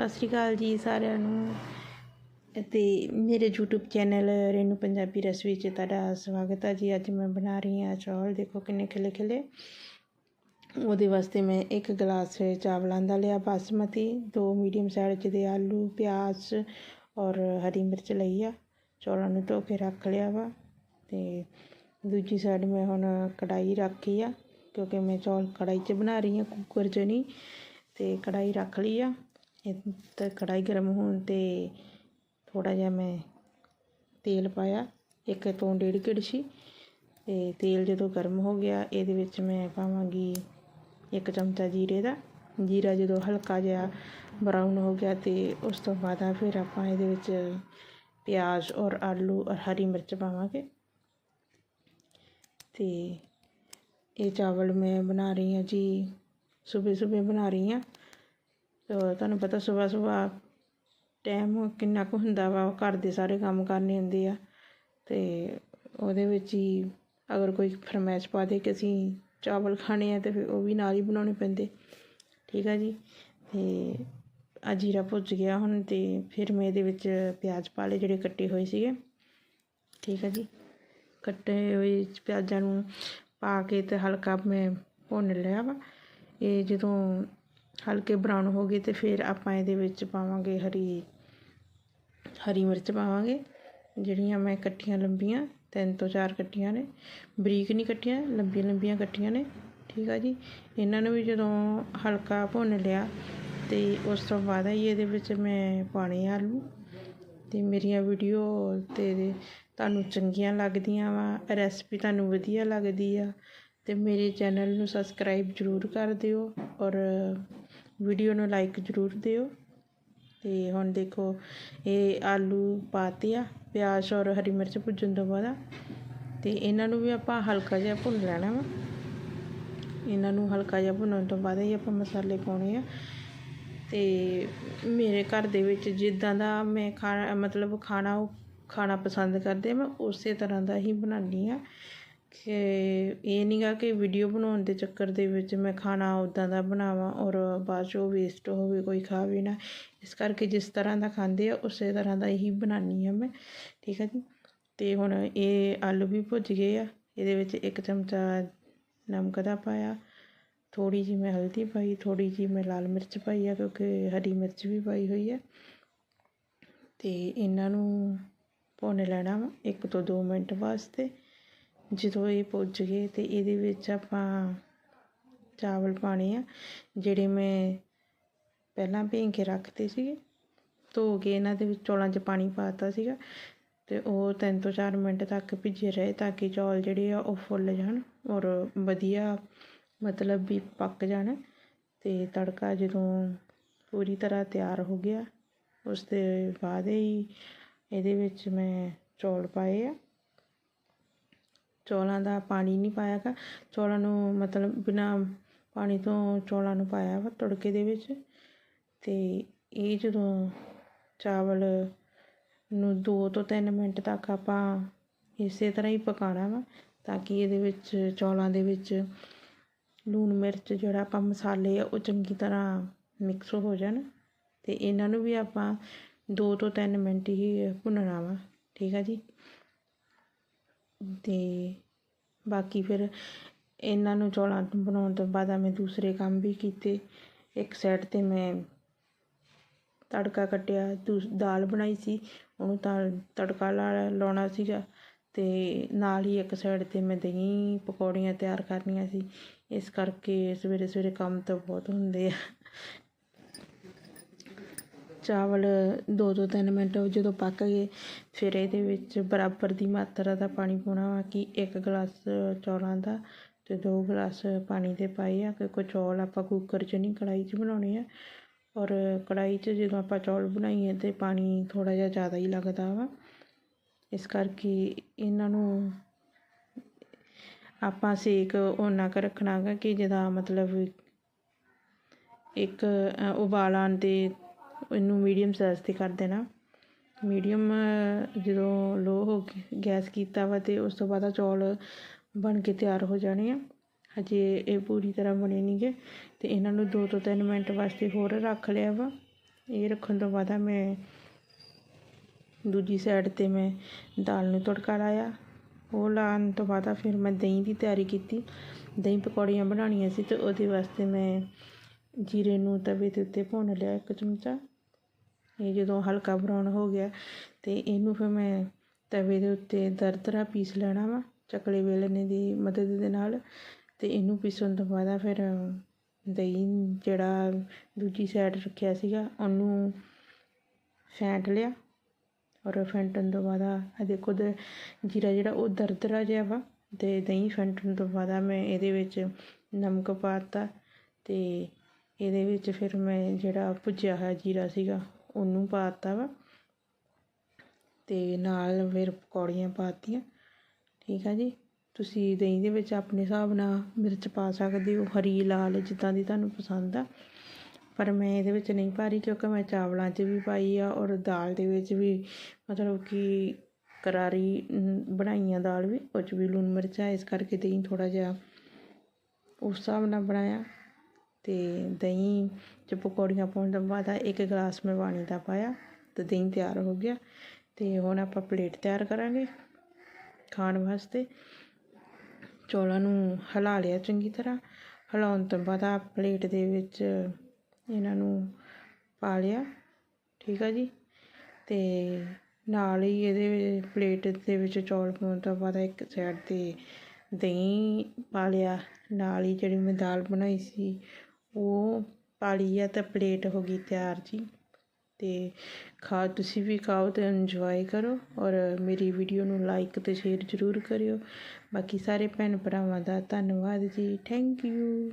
ਸਤਿ ਸ਼੍ਰੀ ਅਕਾਲ ਜੀ ਸਾਰਿਆਂ ਨੂੰ। ਅਤੇ ਮੇਰੇ YouTube channel Renu Punjabi recipe 'ਚ ਤੁਹਾਡਾ ਸਵਾਗਤ ਹੈ ਜੀ। ਅੱਜ ਮੈਂ ਬਣਾ ਰਹੀ ਹਾਂ ਚੌਲ। ਦੇਖੋ ਕਿੰਨੇ ਖਿਲੇ ਖਿਲੇ। ਉਹਦੇ ਵਾਸਤੇ ਮੈਂ ਇੱਕ ਗਲਾਸ ਚਾਵਲਾਂ ਦਾ ਲਿਆ ਬਾਸਮਤੀ, ਦੋ ਮੀਡੀਅਮ ਸਾਈਜ਼ ਦੇ ਆਲੂ, ਪਿਆਜ਼ ਔਰ ਹਰੀ ਮਿਰਚ ਲਈ ਆ। ਚੌਲਾਂ ਨੂੰ ਧੋ ਕੇ ਰੱਖ ਲਿਆ ਵਾ। ਤੇ ਦੂਜੀ ਸਾਈਡ ਮੈਂ ਹੁਣ ਕੜਾਈ ਰੱਖੀ ਆ, ਕਿਉਂਕਿ ਮੈਂ ਚੌਲ ਕੜਾਈ 'ਚ ਬਣਾ ਰਹੀ ਹਾਂ ਕੁੱਕਰ 'ਚ ਨਹੀਂ। ਤੇ ਕੜਾਈ ਰੱਖ ਲਈ ਆ। ਇਹ ਤਾਂ ਕੜਾਹੀ ਗਰਮ ਹੋਣ ਤੇ ਥੋੜ੍ਹਾ ਜਿਹਾ ਮੈਂ ਤੇਲ ਪਾਇਆ। ਇੱਕ ਤੋਂ ਡੇਢ ਕੜਛੀ ਅਤੇ ਤੇਲ ਜਦੋਂ ਗਰਮ ਹੋ ਗਿਆ, ਇਹਦੇ ਵਿੱਚ ਮੈਂ ਪਾਵਾਂਗੀ ਇੱਕ ਚਮਚਾ ਜੀਰੇ ਦਾ। ਜੀਰਾ ਜਦੋਂ ਹਲਕਾ ਜਿਹਾ ਬਰਾਊਨ ਹੋ ਗਿਆ ਤੇ ਉਸ ਤੋਂ ਬਾਅਦ ਆ ਫਿਰ ਆਪਾਂ ਇਹਦੇ ਵਿੱਚ ਪਿਆਜ਼ ਔਰ ਆਲੂ ਔਰ ਹਰੀ ਮਿਰਚ ਪਾਵਾਂਗੇ। ਤੇ ਇਹ ਚਾਵਲ ਮੈਂ ਬਣਾ ਰਹੀ ਹਾਂ ਜੀ ਸਵੇਰੇ ਸਵੇਰੇ ਬਣਾ ਰਹੀ ਹਾਂ। ਤੋ ਤੁਹਾਨੂੰ ਪਤਾ ਸਵੇਰ ਸਵੇਰ ਟਾਈਮ ਕਿੰਨਾ ਕੁ ਹੁੰਦਾ ਵਾ ਘਰ ਦੇ ਸਾਰੇ ਕੰਮ ਕਰਨੇ ਹੁੰਦੇ ਆ। ਅਤੇ ਉਹਦੇ ਵਿੱਚ ਹੀ ਅਗਰ ਕੋਈ ਫਰਮਾਇਸ਼ ਪਾ ਦੇ ਕਿ ਅਸੀਂ ਚਾਵਲ ਖਾਣੇ ਆ, ਤੇ ਫਿਰ ਉਹ ਵੀ ਨਾਲ ਹੀ ਬਣਾਉਣੇ ਪੈਂਦੇ। ਠੀਕ ਆ ਜੀ? ਅਤੇ ਆ ਜੀਰਾ ਭੁੱਜ ਗਿਆ ਹੁਣ ਅਤੇ ਫਿਰ ਮੈਂ ਇਹਦੇ ਵਿੱਚ ਪਿਆਜ਼ ਪਾ ਲਏ ਜਿਹੜੇ ਕੱਟੇ ਹੋਏ ਸੀਗੇ। ਠੀਕ ਆ ਜੀ? ਕੱਟੇ ਹੋਏ ਪਿਆਜ਼ਾਂ ਨੂੰ ਪਾ ਕੇ ਤੇ ਹਲਕਾ ਮੈਂ ਭੁੰਨ ਲਿਆ ਵਾ। ਇਹ ਜਦੋਂ ਹਲਕੇ ਬਰਾਊਨ ਹੋ ਗਏ ਤੇ ਫਿਰ ਆਪਾਂ ਇਹਦੇ ਵਿੱਚ ਪਾਵਾਂਗੇ ਹਰੀ ਹਰੀ ਮਿਰਚ ਪਾਵਾਂਗੇ, ਜਿਹੜੀਆਂ ਮੈਂ ਕੱਟੀਆਂ ਲੰਬੀਆਂ, ਤਿੰਨ ਤੋਂ ਚਾਰ ਕੱਟੀਆਂ ਨੇ। ਬਰੀਕ ਨਹੀਂ ਕੱਟੀਆਂ, ਲੰਬੀਆਂ ਲੰਬੀਆਂ ਕੱਟੀਆਂ ਨੇ, ਠੀਕ ਆ ਜੀ? ਇਹਨਾਂ ਨੂੰ ਵੀ ਜਦੋਂ ਹਲਕਾ ਭੁੰਨ ਲਿਆ ਤੇ ਉਸ ਤੋਂ ਬਾਅਦ ਹੀ ਇਹਦੇ ਵਿੱਚ ਮੈਂ ਪਾਣੇ ਆਲੂ ਤੇ ਮੇਰੀਆਂ ਵੀਡੀਓ ਤੇ ਤੁਹਾਨੂੰ ਚੰਗੀਆਂ ਲੱਗਦੀਆਂ ਵਾ ਰੈਸਪੀ ਤੁਹਾਨੂੰ ਵਧੀਆ ਲੱਗਦੀ ਆ ਤੇ ਮੇਰੇ ਚੈਨਲ ਨੂੰ ਸਬਸਕ੍ਰਾਈਬ ਜ਼ਰੂਰ ਕਰ ਦਿਓ ਔਰ ਵੀਡੀਓ ਨੂੰ ਲਾਈਕ ਜ਼ਰੂਰ ਦਿਓ। ਤੇ ਹੁਣ ਦੇਖੋ, ਇਹ ਆਲੂ ਪਾਤੇ ਆ, ਪਿਆਜ਼ ਔਰ ਹਰੀ ਮਿਰਚ ਭੁੱਜਣ ਤੋਂ ਬਾਅਦ ਤੇ ਇਹਨਾਂ ਨੂੰ ਵੀ ਆਪਾਂ ਹਲਕਾ ਜਿਹਾ ਭੁੰਨ ਲੈਣਾ ਵਾ। ਇਹਨਾਂ ਨੂੰ ਹਲਕਾ ਜਿਹਾ ਭੁੰਨਣ ਤੋਂ ਬਾਅਦ ਹੀ ਆਪਾਂ ਮਸਾਲੇ ਪਾਉਣੇ ਆ। ਤੇ ਮੇਰੇ ਘਰ ਦੇ ਵਿੱਚ ਜਿੱਦਾਂ ਦਾ ਮੈਂ ਖਾਣਾ ਮਤਲਬ ਖਾਣਾ ਉਹ ਖਾਣਾ ਪਸੰਦ ਕਰਦੇ ਮੈਂ ਉਸੇ ਤਰ੍ਹਾਂ ਦਾ ਹੀ ਬਣਾਉਂਦੀ ਆ। ਕਿ ਇਹ ਨਹੀਂਗਾ ਕਿ ਵੀਡੀਓ ਬਣਾਉਣ ਦੇ ਚੱਕਰ ਦੇ ਵਿੱਚ ਮੈਂ ਖਾਣਾ ਉੱਦਾਂ ਦਾ ਬਣਾਵਾਂ ਔਰ ਬਾਅਦ 'ਚੋਂ ਵੇਸਟ ਹੋਵੇ ਕੋਈ ਖਾਵੇ ਨਾ। ਇਸ ਕਰਕੇ ਜਿਸ ਤਰ੍ਹਾਂ ਦਾ ਖਾਂਦੇ ਆ, ਉਸੇ ਤਰ੍ਹਾਂ ਦਾ ਹੀ ਬਣਾਉਂਦੀ ਹਾਂ ਮੈਂ। ਠੀਕ ਹੈ ਜੀ? ਅਤੇ ਹੁਣ ਇਹ ਆਲੂ ਵੀ ਭੁੱਜ ਗਏ ਆ। ਇਹਦੇ ਵਿੱਚ ਇੱਕ ਚਮਚਾ ਨਮਕ ਦਾ ਪਾਇਆ। ਥੋੜ੍ਹੀ ਜਿਹੀ ਮੈਂ ਹਲਦੀ ਪਾਈ, ਥੋੜ੍ਹੀ ਜਿਹੀ ਮੈਂ ਲਾਲ ਮਿਰਚ ਪਾਈ ਆ ਕਿਉਂਕਿ ਹਰੀ ਮਿਰਚ ਵੀ ਪਾਈ ਹੋਈ ਹੈ ਅਤੇ ਇਹਨਾਂ ਨੂੰ ਭੁੰਨ ਲੈਣਾ ਵਾ ਇੱਕ ਤੋਂ 2 ਮਿੰਟ ਵਾਸਤੇ। ਜਦੋਂ ਇਹ ਪੁੱਜ ਗਏ ਤੇ ਇਹਦੇ ਵਿੱਚ ਆਪਾਂ ਚਾਵਲ ਪਾਉਣੇ ਆ, ਜਿਹੜੇ ਮੈਂ ਪਹਿਲਾਂ ਭੇਂ ਕੇ ਰੱਖਤੇ ਸੀਗੇ। ਧੋ ਕੇ ਇਹਨਾਂ ਦੇ ਵਿੱਚ ਚੌਲਾਂ 'ਚ ਪਾਣੀ ਪਾਤਾ ਸੀਗਾ ਅਤੇ ਉਹ ਤਿੰਨ ਤੋਂ ਚਾਰ ਮਿੰਟ ਤੱਕ ਭਿੱਜੇ ਰਹੇ ਤਾਂ ਕਿ ਚੌਲ ਜਿਹੜੇ ਆ ਉਹ ਫੁੱਲ ਜਾਣ ਔਰ ਵਧੀਆ ਮਤਲਬ ਵੀ ਪੱਕ ਜਾਣ। ਅਤੇ ਤੜਕਾ ਜਦੋਂ ਪੂਰੀ ਤਰ੍ਹਾਂ ਤਿਆਰ ਹੋ ਗਿਆ, ਉਸ ਦੇ ਬਾਅਦ ਹੀ ਇਹਦੇ ਵਿੱਚ ਮੈਂ ਚੌਲ ਪਾਏ ਆ। ਚੌਲਾਂ ਦਾ ਪਾਣੀ ਨਹੀਂ ਪਾਇਆ ਗਾ। ਚੌਲਾਂ ਨੂੰ ਮਤਲਬ ਬਿਨਾਂ ਪਾਣੀ ਤੋਂ ਚੌਲਾਂ ਨੂੰ ਪਾਇਆ ਵਾ ਤੜਕੇ ਦੇ ਵਿੱਚ। ਅਤੇ ਇਹ ਜਦੋਂ ਚਾਵਲ ਨੂੰ ਦੋ ਤੋਂ ਤਿੰਨ ਮਿੰਟ ਤੱਕ ਆਪਾਂ ਇਸੇ ਤਰ੍ਹਾਂ ਹੀ ਪਕਾਉਣਾ ਵਾ, ਤਾਂ ਕਿ ਇਹਦੇ ਵਿੱਚ ਚੌਲਾਂ ਦੇ ਵਿੱਚ ਲੂਣ ਮਿਰਚ ਜਿਹੜਾ ਆਪਾਂ ਮਸਾਲੇ ਆ, ਉਹ ਚੰਗੀ ਤਰ੍ਹਾਂ ਮਿਕਸ ਹੋ ਜਾਣ। ਅਤੇ ਇਹਨਾਂ ਨੂੰ ਵੀ ਆਪਾਂ ਦੋ ਤੋਂ ਤਿੰਨ ਮਿੰਟ ਹੀ ਭੁੰਨਣਾ ਵਾ। ਠੀਕ ਆ ਜੀ? ਤੇ ਬਾਕੀ ਫਿਰ ਇਹਨਾਂ ਨੂੰ ਚੌਲਾਂ ਬਣਾਉਣ ਤੋਂ ਬਾਅਦ ਮੈਂ ਦੂਸਰੇ ਕੰਮ ਵੀ ਕੀਤੇ। ਇੱਕ ਸਾਈਡ 'ਤੇ ਮੈਂ ਤੜਕਾ ਕੱਟਿਆ, ਦੂਸ, ਦਾਲ ਬਣਾਈ ਸੀ, ਉਹਨੂੰ ਤਾਂ ਤੜਕਾ ਲਾ ਲਾਉਣਾ ਸੀਗਾ ਅਤੇ ਨਾਲ ਹੀ ਇੱਕ ਸਾਈਡ 'ਤੇ ਮੈਂ ਦਹੀਂ ਪਕੌੜੀਆਂ ਤਿਆਰ ਕਰਨੀਆਂ ਸੀ। ਇਸ ਕਰਕੇ ਸਵੇਰੇ ਸਵੇਰੇ ਕੰਮ ਤਾਂ ਬਹੁਤ ਹੁੰਦੇ ਆ। ਚਾਵਲ ਦੋ ਦੋ ਤਿੰਨ ਮਿੰਟ ਜਦੋਂ ਪੱਕ ਗਏ, ਫਿਰ ਇਹਦੇ ਵਿੱਚ ਬਰਾਬਰ ਦੀ ਮਾਤਰਾ ਦਾ ਪਾਣੀ ਪਾਉਣਾ ਵਾ ਕਿ ਇੱਕ ਗਲਾਸ ਚੌਲਾਂ ਦਾ ਅਤੇ ਦੋ ਗਲਾਸ ਪਾਣੀ ਦੇ ਪਾਏ ਆ ਕਿਉਂਕਿ ਚੌਲ ਆਪਾਂ ਕੁੱਕਰ 'ਚ ਨਹੀਂ ਕੜਾਹੀ 'ਚ ਬਣਾਉਣੇ ਆ। ਔਰ ਕੜਾਹੀ 'ਚ ਜਦੋਂ ਆਪਾਂ ਚੌਲ ਬਣਾਈਏ ਤਾਂ ਪਾਣੀ ਥੋੜ੍ਹਾ ਜਿਹਾ ਜ਼ਿਆਦਾ ਹੀ ਲੱਗਦਾ ਵਾ। ਇਸ ਕਰਕੇ ਇਹਨਾਂ ਨੂੰ ਆਪਾਂ ਸੇਕ ਓਨਾ ਕੁ ਰੱਖਣਾ ਗਾ ਕਿ ਜਿਹਦਾ ਮਤਲਬ ਇੱਕ ਉਬਾਲ ਆਉਣ 'ਤੇ ਇਹਨੂੰ ਮੀਡੀਅਮ ਸਾਈਜ਼ 'ਤੇ ਕਰ ਦੇਣਾ। ਮੀਡੀਅਮ ਜਦੋਂ ਲੋ ਹੋ ਗੈਸ ਕੀਤਾ ਵਾ ਤੇ ਉਸ ਤੋਂ ਬਾਅਦ ਆ ਚੌਲ ਬਣ ਕੇ ਤਿਆਰ ਹੋ ਜਾਣੇ ਆ। ਹਜੇ ਇਹ ਪੂਰੀ ਤਰ੍ਹਾਂ ਬਣੇ ਨਹੀਂਗੇ ਤੇ ਇਹਨਾਂ ਨੂੰ 2 ਤੋਂ 3 ਮਿੰਟ ਵਾਸਤੇ ਹੋਰ ਰੱਖ ਲਿਆ ਵਾ। ਇਹ ਰੱਖਣ ਤੋਂ ਬਾਅਦ ਮੈਂ ਦੂਜੀ ਸਾਈਡ 'ਤੇ ਮੈਂ ਦਾਲ ਨੂੰ ਤੜਕਾ ਲਾਇਆ। ਉਹ ਲਾਉਣ ਤੋਂ ਬਾਅਦ ਫਿਰ ਮੈਂ ਦਹੀਂ ਦੀ ਤਿਆਰੀ ਕੀਤੀ। ਦਹੀਂ ਪਕੌੜੀਆਂ ਬਣਾਉਣੀਆਂ ਸੀ ਤੇ ਉਹਦੇ ਵਾਸਤੇ ਮੈਂ ਜੀਰੇ ਨੂੰ ਤਵੇ ਦੇ ਉੱਤੇ ਭੁੰਨ ਲਿਆ ਇੱਕ ਚਮਚਾ। ਇਹ ਜਦੋਂ ਹਲਕਾ ਬਰਾਊਨ ਹੋ ਗਿਆ ਅਤੇ ਇਹਨੂੰ ਫਿਰ ਮੈਂ ਤਵੇ ਦੇ ਉੱਤੇ ਦਰਦਰਾ ਪੀਸ ਲੈਣਾ ਵਾ, ਚਕਲੇ ਵੇਲਣੇ ਦੀ ਮਦਦ ਦੇ ਨਾਲ ਅਤੇ ਇਹਨੂੰ ਪੀਸਣ ਤੋਂ ਬਾਅਦ ਫਿਰ ਦਹੀਂ ਜਿਹੜਾ ਦੂਜੀ ਸਾਈਡ ਰੱਖਿਆ ਸੀਗਾ, ਉਹਨੂੰ ਫੈਂਟ ਲਿਆ ਔਰ ਫੈਂਟਣ ਤੋਂ ਬਾਅਦ ਆ ਦੇਖੋ ਦ, ਜੀਰਾ ਜਿਹੜਾ ਉਹ ਦਰਦਰਾ ਜਿਹਾ ਵਾ ਤੇ ਦਹੀਂ ਫੈਂਟਣ ਤੋਂ ਬਾਅਦ ਮੈਂ ਇਹਦੇ ਵਿੱਚ ਨਮਕ ਪਾ ਦਿੱਤਾ ਤੇ ਇਹਦੇ ਵਿੱਚ ਫਿਰ ਮੈਂ ਜਿਹੜਾ ਭੁੱਜਿਆ ਹੋਇਆ ਜੀਰਾ ਸੀਗਾ ਉਹਨੂੰ ਪਾ ਦਿੱਤਾ ਵਾ। ਤੇ ਨਾਲ ਫਿਰ ਪਕੌੜੀਆਂ ਪਾਤੀਆਂ। ਠੀਕ ਆ ਜੀ? ਤੁਸੀਂ ਦਹੀਂ ਦੇ ਵਿੱਚ ਆਪਣੇ ਹਿਸਾਬ ਨਾਲ ਮਿਰਚ ਪਾ ਸਕਦੇ ਹੋ। ਹਰੀ, ਲਾਲ ਜਿੱਦਾਂ ਦੀ ਤੁਹਾਨੂੰ ਪਸੰਦ ਆ। ਪਰ ਮੈਂ ਇਹਦੇ ਵਿੱਚ ਨਹੀਂ ਪਾ ਰਹੀ ਕਿਉਂਕਿ ਮੈਂ ਚਾਵਲਾਂ 'ਚ ਵੀ ਪਾਈ ਆ ਔਰ ਦਾਲ ਦੇ ਵਿੱਚ ਵੀ ਮਤਲਬ ਕਿ ਕਰਾਰੀ ਬਣਾਈ ਆ ਦਾਲ ਵੀ, ਉਹ 'ਚ ਵੀ ਲੂਣ ਮਿਰਚ ਆ। ਇਸ ਕਰਕੇ ਦਹੀਂ ਥੋੜ੍ਹਾ ਜਿਹਾ ਉਸ ਹਿਸਾਬ ਨਾਲ ਬਣਾਇਆ। ਅਤੇ ਦਹੀਂ 'ਚ ਪਕੌੜੀਆਂ ਪਾਉਣ ਤੋਂ ਬਾਅਦ ਇੱਕ ਗਲਾਸ ਮੈਂ ਪਾਣੀ ਦਾ ਪਾਇਆ ਅਤੇ ਦਹੀਂ ਤਿਆਰ ਹੋ ਗਿਆ ਅਤੇ ਹੁਣ ਆਪਾਂ ਪਲੇਟ ਤਿਆਰ ਕਰਾਂਗੇ ਖਾਣ ਵਾਸਤੇ। ਚੌਲਾਂ ਨੂੰ ਹਿਲਾ ਲਿਆ ਚੰਗੀ ਤਰ੍ਹਾਂ। ਹਿਲਾਉਣ ਤੋਂ ਬਾਅਦ ਆ ਪਲੇਟ ਦੇ ਵਿੱਚ ਇਹਨਾਂ ਨੂੰ ਪਾ ਲਿਆ, ਠੀਕ ਆ ਜੀ? ਅਤੇ ਨਾਲ ਹੀ ਇਹਦੇ ਪਲੇਟ ਦੇ ਵਿੱਚ ਚੌਲ ਪਾਉਣ ਤੋਂ ਬਾਅਦ ਇੱਕ ਸਾਈਡ 'ਤੇ ਦਹੀਂ ਪਾ ਲਿਆ। ਨਾਲ ਹੀ ਜਿਹੜੀ ਮੈਂ ਦਾਲ ਬਣਾਈ ਸੀ ਉਹ ਪਾ ਲਈ ਆ ਤਾਂ ਪਲੇਟ ਹੋ ਗਈ ਤਿਆਰ ਜੀ। ਅਤੇ ਖਾ, ਤੁਸੀਂ ਵੀ ਖਾਓ ਅਤੇ ਇੰਜੋਏ ਕਰੋ ਔਰ ਮੇਰੀ ਵੀਡੀਓ ਨੂੰ ਲਾਈਕ ਅਤੇ ਸ਼ੇਅਰ ਜ਼ਰੂਰ ਕਰਿਓ। ਬਾਕੀ ਸਾਰੇ ਭੈਣ ਭਰਾਵਾਂ ਦਾ ਧੰਨਵਾਦ ਜੀ। Thank you